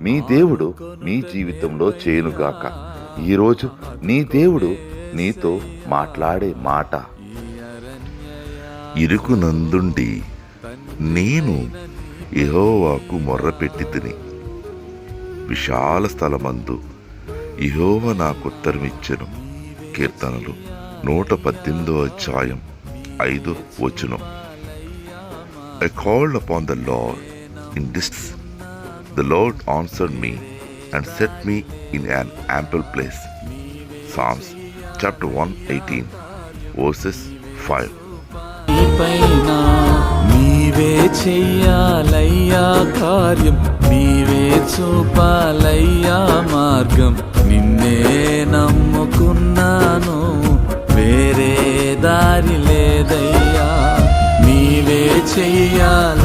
మీ దేవుడు మీ జీవితంలో చేయనుగాక. ఈరోజు నీ దేవుడు నీతో మాట్లాడే మాట. ఇరుకునందుండి నేను ఇహోవాకు మొర్రపెట్టి తిని. విశాల స్థలమందు ఇహోవ నాకు ఉత్తరమిచ్చెను. కీర్తనలు నూట పద్దెనిమిదో అధ్యాయం ఐదు వచనం. I called upon the Lord in dis the Lord answered me and set me in an ample place Psalms chapter one eighteen verses five నీపైన నీవే చెయ్యాలయ్యా కార్యం నీవే చూపాలయ్యా మార్గం. నిన్నే నమ్ముకున్నాను వేరే దారి లేదయ్యా. నీవే చెయ్యాల